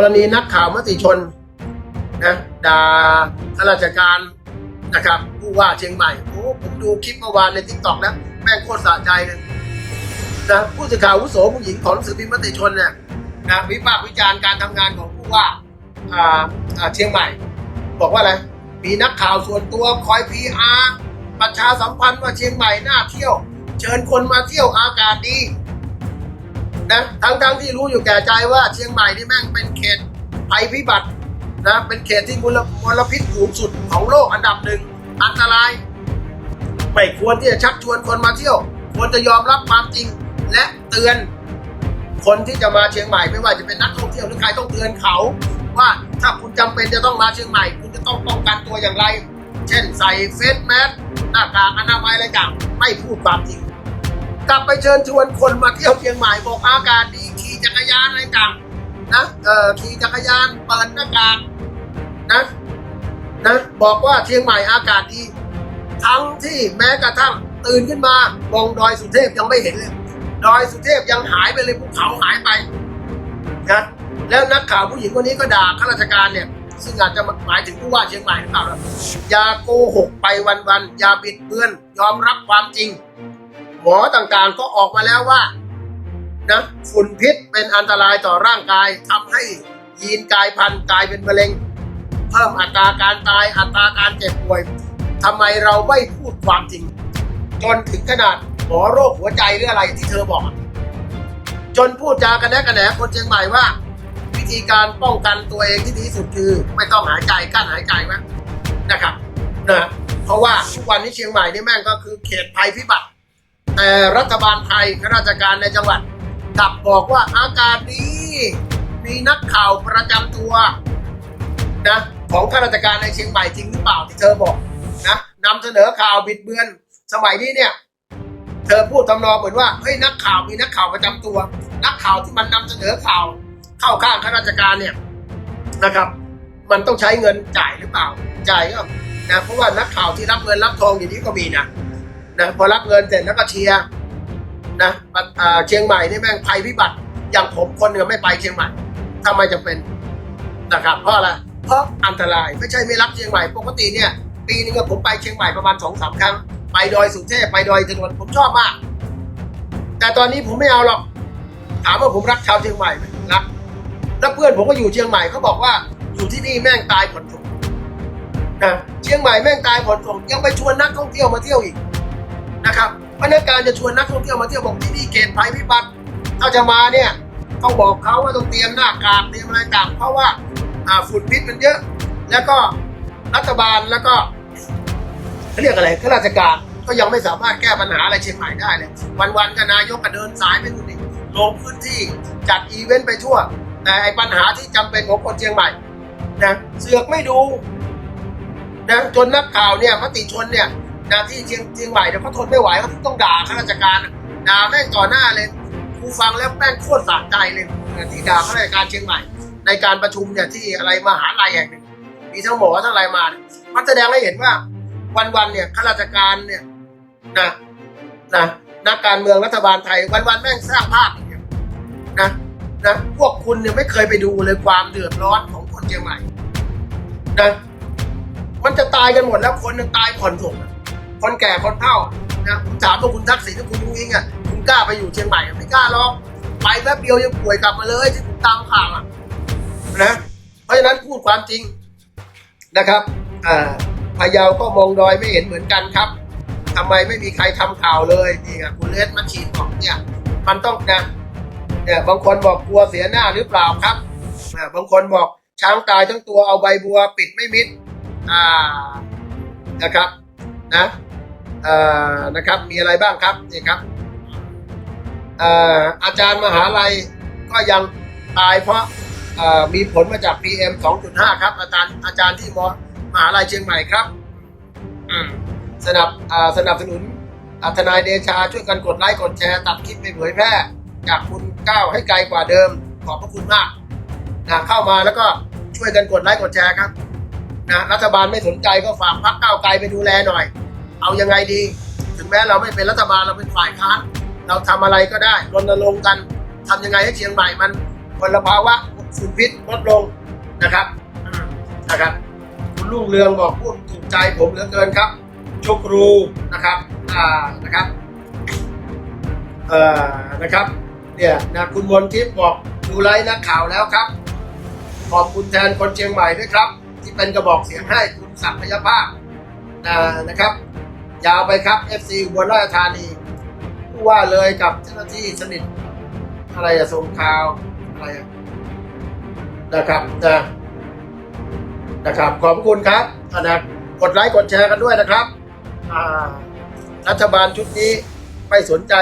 กรณีนักข่าวมติชนนะด่าข้าราชการนะครับผู้ว่าเชียงใหม่โอ้ผมดูคลิปเมื่อวานในทิกตอกแล้วแม่งโคตรสะใจเลยนะผู้สื่อข่าวอาวุโสผู้หญิงของหนังสือพิมพ์มติชนเนี่ยนะวิพากษ์วิจารณ์การทำงานของผู้ว่าอ่าอ่าเชียงใหม่ บอกว่าอะไรมีนักข่าวส่วนตัวคอยพีอาร์ประชาสัมพันธ์ว่าเชียงใหม่น่าเที่ยว เชิญคนมาเที่ยวอากาศดี นะทั้งทั้งๆที่รู้อยู่แก่ใจว่าเชียงใหม่นี่แม่งเป็นเขตภัยพิบัตินะเป็นเขตที่มลมลพิษสูงสุดของโลกอันดับหนึ่งอันตราย ไม่ควรที่จะชักชวนคนมาเที่ยว ควรจะยอมรับความจริงและเตือน คนที่จะมาเชียงใหม่ไม่ว่าจะเป็นนักท่องเที่ยวหรือใครต้องเตือนเขา ว่าถ้าคุณจำเป็นจะต้องมาเชียงใหม่ คุณจะต้องป้องกันตัวอย่างไร เช่นใส่เฟสแมสหน้ากากอนามัยอะไรต่างไม่พูดความจริง กลับไปเชิญชวนคนมาเที่ยวเชียงใหม่บอกอากาศดีขี่จักรยานอะไรต่างนะเออขี่จักรยานเปิดหน้ากากนะนะบอกว่าเชียงใหม่อากาศดี ทั้งที่แม้กระทั่งตื่นขึ้นมามองดอยสุเทพยังไม่เห็นเลยดอยสุเทพยังหายไปเลยภูเขาหายไปนะแล้วนักข่าวผู้หญิงคนนี้ก็ด่าข้าราชการเนี่ยซึ่งอาจจะหมายถึงผู้ว่าเชียงใหม่หรือเปล่าละอย่าโกหกไปวันๆอย่าบิดเบือนยอมรับความจริง มอต่างๆก็ออกมาแล้วว่านะฝุ่นพิษเป็นอันตรายต่อร่างกายทำให้ยีนกลายพันธุ์กลายเป็นมะเร็ง เพิ่มอัตราการตายอัตราการเจ็บป่วยทำไมเราไม่พูดความจริง จนถึงขนาดหมอโรคหัวใจหรืออะไรที่เธอบอก จนพูดจากันแนกันแหนคนเชียงใหม่ว่า วิธีการป้องกันตัวเองที่ดีที่สุดคือไม่ต้องหายใจกั้นหายใจไว้นะครับนะเพราะว่าทุกวันนี้เชียงใหม่นี่แม่งก็คือเขตภัยพิบัติ แต่รัฐบาลไทยข้าราชการในจังหวัดกลับบอกว่าอากาศดี มีนักข่าวประจำตัวนะของข้าราชการในเชียงใหม่จริงหรือเปล่าที่เธอบอกนะนำเสนอข่าวบิดเบือนสมัยนี้เนี่ย เธอพูดทำนองเหมือนว่าเฮ้ยนักข่าวมีนักข่าวประจำตัว นักข่าวที่มันนำเสนอข่าว เข้าข้างข้าราชการเนี่ยนะครับ มันต้องใช้เงินจ่ายหรือเปล่าจ่ายก็นะเพราะว่านักข่าวที่รับเงินรับทองอย่างนี้ก็มีนะ นะพอรับเงินเสร็จแล้วก็เชียร์นะเชียงใหม่นี่แม่งภัยพิบัติอย่างผมคนหนึ่งไม่ไปเชียงใหม่ทำไมจะเป็นนะครับ เพราะอะไรเพราะอันตรายไม่ใช่ไม่รักเชียงใหม่ปกติเนี่ย ปีนึงผมไปเชียงใหม่ประมาณสองสามครั้ง ไปดอยสุเทพไปดอยถนนผมชอบมาก แต่ตอนนี้ผมไม่เอาหรอกถามว่าผมรักชาวเชียงใหม่ไหมรักแล้วเพื่อนผมก็อยู่เชียงใหม่เขาบอกว่าอยู่ที่นี่แม่งตายผลส่งนะเชียงใหม่แม่งตายผลส่งยังไปชวนนักท่องเที่ยวมาเที่ยวอีก นะครับพนักงานจะชวนนักท่องเที่ยวมาเที่ยวบอกที่นี่เขตภัยพิบัติถ้าจะมาเนี่ยต้องบอกเขาว่าต้องเตรียมหน้ากากเตรียมอะไรต่างเพราะว่าอ่าฝุ่นพิษมันเยอะ แล้วก็รัฐบาลแล้วก็เขาเรียกอะไรข้าราชการก็ยังไม่สามารถแก้ปัญหาอะไรเชียงใหม่ได้เลย วันๆก็นายกก็เดินสายไปนู่นนี่ลงพื้นที่จัดอีเวนต์ไปทั่ว แต่ไอ้ปัญหาที่จำเป็นของคนเชียงใหม่นะเสือกไม่ดูนะจนนักข่าวเนี่ยมติชนเนี่ย นะที่เชียงเชียงใหม่เนี่ยเขาทนไม่ไหวเขาต้องด่าข้าราชการอะด่าแม่งต่อหน้าเลยกูฟังแล้วแม่งโคตรสะใจเลยที่ด่าข้าราชการเชียงใหม่ ในการประชุมเนี่ยที่อะไรมหาลัยแห่งหนึ่งมีทั้งหมอทั้งอะไรมาเนี่ยมันแสดงให้เห็นว่า วันๆเนี่ยข้าราชการเนี่ยนะนะนักการเมืองรัฐบาลไทย วันๆแม่งสร้างภาพเงี้ยนะนะพวกคุณเนี่ยไม่เคยไปดูเลยความเดือดร้อนของคนเชียงใหม่นะมันจะตายกันหมดแล้วคนนึงตายผ่อนส่งอะ คนแก่คนเฒ่านะผมถามว่าคุณทักษิณกับคุณลุงอิงอะคุณกล้าไปอยู่เชียงใหม่อไม่กล้าหรอกไปแป๊บเดียวยังป่วยกลับมาเลยที่ผมตามข่าวอะนะเพราะฉะนั้นพูดความจริงนะครับอ่าพะเยาก็มองดอยไม่เห็นเหมือนกันครับทำไมไม่มีใครทำข่าวเลยนี่ไงคุณเลสมาฉีดบอกเนี่ยมันต้องนะเนี่ยบางคนบอกกลัวเสียหน้าหรือเปล่าครับอ่าบางคนบอกช้างตายทั้งตัวเอาใบบัวปิดไม่มิดอ่านะครับนะ นะครับมีอะไรบ้างครับนี่ครับอาจารย์มหาลัยก็ยังตายเพราะมีผลมาจาก PM 2.5 ครับ อาจารย์อาจารย์ที่มมหาลัยเชียงใหม่ครับสนับสนับสนุนอ่าทนายเดชาช่วยกันกดไลค์กดแชร์ตัดคลิปไปเผยแพร่ จากคุณก้าวให้ไกลกว่าเดิม ขอบพระคุณมากนะเข้ามาแล้วก็ช่วยกันกดไลค์กดแชร์ครับนะรัฐบาลไม่สนใจก็ฝากพักก้าวไกลไปดูแลหน่อย เอายังไงดี ถึงแม้เราไม่เป็นรัฐบาลเราเป็นฝ่ายค้านเราทำอะไรก็ได้รณรงค์กันทำยังไงให้เชียงใหม่มันมลภาวะฝุ่นพิษลดลงนะครับนะครับ คุณลุงเรืองบอกพูดถูกใจผมเหลือเกินครับชุกรูนะครับอ่านะครับเอ่อนะครับเนี่ยนะคุณมนทิพย์บอกดูไลฟ์นักข่าวแล้วครับ ขอบคุณแทนคนเชียงใหม่ด้วยครับ ที่เป็นกระบอกเสียงให้คุณศักพยภาพอ่านะครับ ยาวไปครับ FC อุบลราชธานีผู้ว่าเลยกับเจ้าหน้าที่สนิท อะไรอะสงข่าวอะไรอะนะครับนะนะครับ ขอบคุณครับอนะกดไลค์กดแชร์กันด้วยนะครับรัฐบาลชุดนี้ไม่สนใจ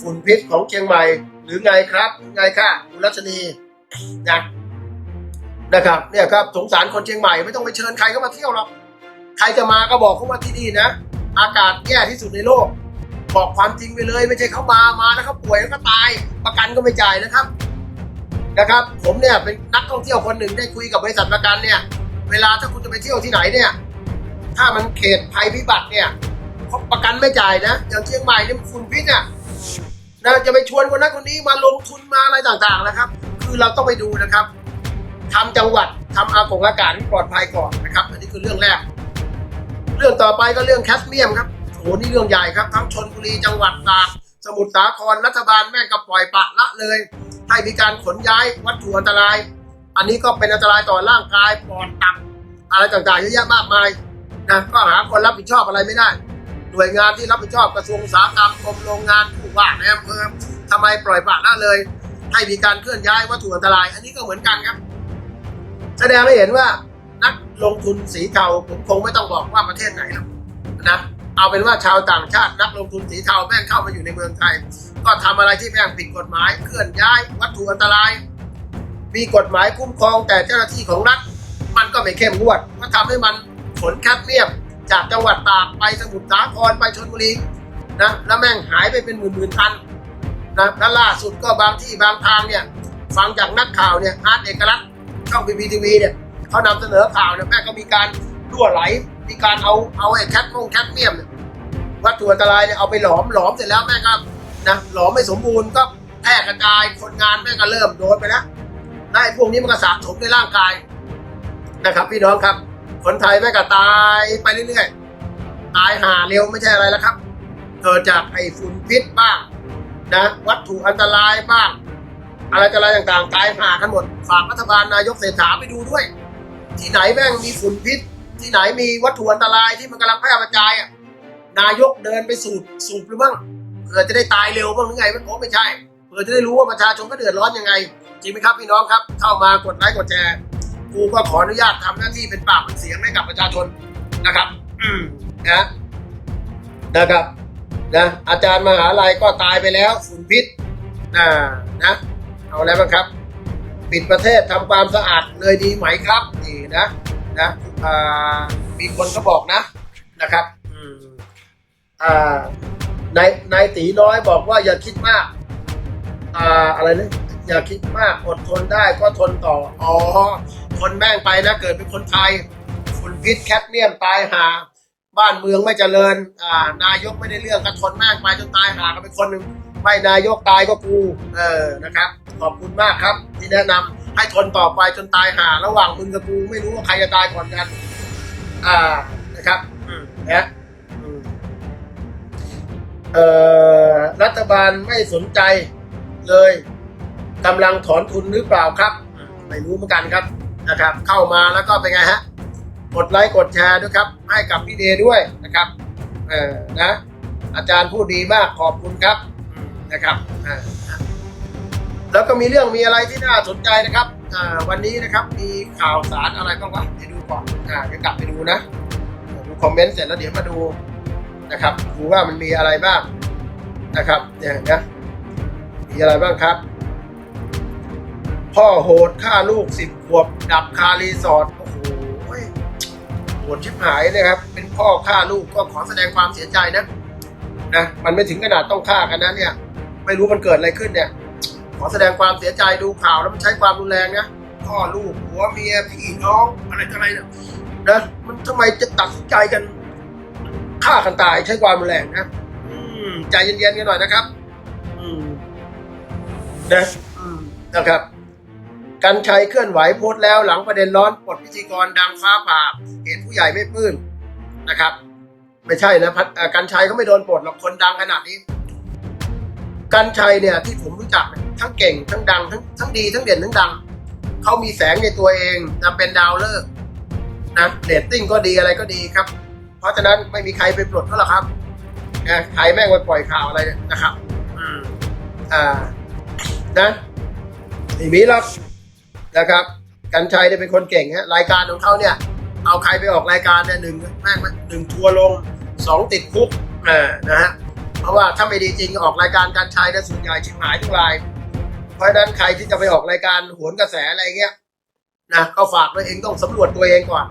ฝุ่นพิษของเชียงใหม่ หรือไงครับไงค่ะคุณรัชนีนะนะครับ เนี่ยครับสงสารคนเชียงใหม่ไม่ต้องไปเชิญใครเข้ามาเที่ยวหรอกใครจะมาก็บอกเขาว่าที่นี่นะ อากาศแย่ที่สุดในโลก บอกความจริงไปเลยไม่ใช่เขามามาแล้วเขาป่วยแล้วก็ตาย ประกันก็ไม่จ่ายนะครับนะครับ ผมเนี่ยเป็นนักท่องเที่ยวคนหนึ่งได้คุยกับบริษัทประกันเนี่ย เวลาถ้าคุณจะไปเที่ยวที่ไหนเนี่ย ถ้ามันเขตภัยพิบัติเนี่ยเขาประกันไม่จ่ายนะอย่างเชียงใหม่เนี่ยมันฝุ่นพิษอะนะจะไปชวนคนนั้นคนนี้มาลงทุนมาอะไรต่างๆนะครับ คือเราต้องไปดูนะครับทำจังหวัดทำอากงอากาศให้ปลอดภัยก่อนนะครับ อันนี้คือเรื่องแรก เรื่องต่อไปก็เรื่องแคสเมียมครับโอ้โหนี่เรื่องใหญ่ครับ ทั้งชนบุรีจังหวัดตากสมุทรสาครรัฐบาลแม่งก็ปล่อยปะละเลย ให้มีการขนย้ายวัตถุอันตราย อันนี้ก็เป็นอันตรายต่อร่างกายปอดตับอะไรต่างๆเยอะแยะมากมายนะก็หาคนรับผิดชอบอะไรไม่ได้ หน่วยงานที่รับผิดชอบกระทรวงอุตสาหกรรมกรมโรงงานผู้ว่าในอำเภอทำไมปล่อยปละละเลย ให้มีการเคลื่อนย้ายวัตถุอันตราย อันนี้ก็เหมือนกันครับ แสดงให้เห็นว่า ลงทุนสีเทาผมคงไม่ต้องบอกว่าประเทศไหนหรอกนะเอาเป็นว่าชาวต่างชาตินักลงทุนสีเทาแม่งเข้ามาอยู่ในเมืองไทย ก็ทำอะไรที่แม่งผิดกฎหมายเคลื่อนย้ายวัตถุอันตราย มีกฎหมายคุ้มครองแต่เจ้าหน้าที่ของรัฐ มันก็ไม่เข้มงวดก็ทำให้มันขนแคดเมียมจากจังหวัดตากไปสมุทรสาครไปชลบุรีนะแล้วแม่งหายไปเป็นหมื่นๆตันนะแล้วล่าสุดก็บางที่บางทางเนี่ยฟังจากนักข่าวเนี่ยอาร์ตเอกลักษณ์ช่องพีพีทีวีเนี่ย เขานำเสนอข่าวเนี่ยแม่ก็มีการรั่วไหล มีการเอาเอาไอ้แคทมงแคทเมียมวัตถุอันตรายเนี่ยเอาไปหลอมหลอมเสร็จแล้วแม่ก็นะหลอมไม่สมบูรณ์ก็แพร่กระจายคนงานแม่ก็เริ่มโดนไปแล้วนายพวกนี้มันก็สะสมในร่างกายนะครับ พี่น้องครับ คนไทยแม่ก็ตายไปเรื่อยๆตายหาเร็วไม่ใช่อะไรแล้วครับเกิดจากไอ้ฝุ่นพิษบ้างนะวัตถุอันตรายบ้าง อะไรต่อะไรต่างๆ ตายหากันหมด ฝากรัฐบาลนายกเศรษฐาไปดูด้วย ที่ไหนแม่งมีฝุ่นพิษ ที่ไหนมีวัตถุอันตรายที่มันกำลังแพร่กระจายอะนายกเดินไปสูบสูบหรือบ้างเผื่อจะได้ตายเร็วบ้างหรือไงมันโอ้ไม่ใช่เผื่อจะได้รู้ว่าประชาชนก็เดือดร้อนยังไง จริงไหมครับพี่น้องครับ เข้ามากดไลค์กดแชร์กูก็ขออนุญาตทำหน้าที่เป็นปากเป็นเสียงให้กับประชาชนนะครับ อืมนะนะครับนะอาจารย์มหาลัยก็ตายไปแล้วฝุ่นพิษอ่านะ เอาอะไรบ้างครับ ปิดประเทศทำความสะอาดเลยดีไหมครับนี่นะนะมีคนก็บอกนะนะครับอ่านายนายตีน้อยบอกว่าอย่าคิดมากอ่าอะไรนะอย่าคิดมากอดทนได้ก็ทนต่ออ๋อทนแม่งไปนะเกิดเป็นคนไทยฝุ่นพิษแคดเมียมตายหา บ้านเมืองไม่เจริญอ่านายกไม่ได้เรื่องก็ทนแม่งไปจนตายหาก็เป็นคนหนึ่ง ไม่นายกตายก็กู เออนะครับ ขอบคุณมากครับ ที่แนะนำให้ทนต่อไปจนตายหาระหว่างมึงกับกูไม่รู้ว่าใครจะตายก่อนกัน อ่านะครับนะเอ่อรัฐบาลไม่สนใจเลยกำลังถอนทุนหรือเปล่าครับไม่รู้เหมือนกันครับนะครับ เข้ามาแล้วก็เป็นไงฮะกดไลค์กดแชร์ด้วยครับ ให้กับพี่เดย์ด้วยนะครับ เออนะ อาจารย์พูดดีมากขอบคุณครับ นะครับอ่าแล้วก็มีเรื่องมีอะไรที่น่าสนใจนะครับอ่าวันนี้นะครับมีข่าวสารอะไรบ้างวะเดี๋ยวดูก่อนอ่าเดี๋ยวกลับไปดูนะดูคอมเมนต์เสร็จแล้วเดี๋ยวมาดูนะครับดูว่ามันมีอะไรบ้างนะครับเนี่ยนะมีอะไรบ้างครับ พ่อโหดฆ่าลูกสิบขวบ ดับคารีสอร์ทโอ้โหโหดชิบหายเลยครับ เป็นพ่อฆ่าลูกก็ขอแสดงความเสียใจนะนะมันไม่ถึงขนาดต้องฆ่ากันนะเนี่ย ไม่รู้มันเกิดอะไรขึ้นเนี่ย ขอแสดงความเสียใจดูข่าวแล้วมันใช้ความรุนแรงนะพ่อลูกผัวเมียพี่น้องอะไรอะไรเนี่ยนะมันทำไมจะตัดสินใจกันฆ่ากันตายใช้ความรุนแรงนะอืมใจเย็นๆกันหน่อยนะครับ อืมนะอืมนะครับกันชัยเคลื่อนไหวโพสต์แล้วหลังประเด็นร้อนปลดพิธีกรดังฟ้าผ่าเหตุผู้ใหญ่ไม่ปลื้มนะครับ ไม่ใช่นะพัดอ่อกันชัยเขาไม่โดนปลดหรอกคนดังขนาดนี้ กันชัยเนี่ยที่ผมรู้จักเนี่ยทั้งเก่งทั้งดังทั้งทั้งดีทั้งเด่นทั้งดังเขามีแสงในตัวเองนะเป็นดาวเลิกษ์นะเรตติ้งก็ดีอะไรก็ดีครับ เพราะฉะนั้นไม่มีใครไปปลดเขาหรอกครับนะใครแม่งไปปล่อยข่าวอะไรนะครับอืมอ่านะไม่มีหรอกนะครับ กันชัยเนี่ยเป็นคนเก่งฮะรายการของเขาเนี่ย เอาใครไปออกรายการเนี่ยหนึ่งแม่งหนึ่งทัวร์ลงสองติดคุกเออนะฮะ เพราะว่าถ้าไม่ดีจริงออกรายการการชายเนี่ส่วนใหญ่ชิบหายทุกราย เพราะฉะนั้นใครที่จะไปออกรายการโหนกระแสอะไรเงี้ยนะก็ฝากตัวเองต้องสำรวจตัวเองก่อน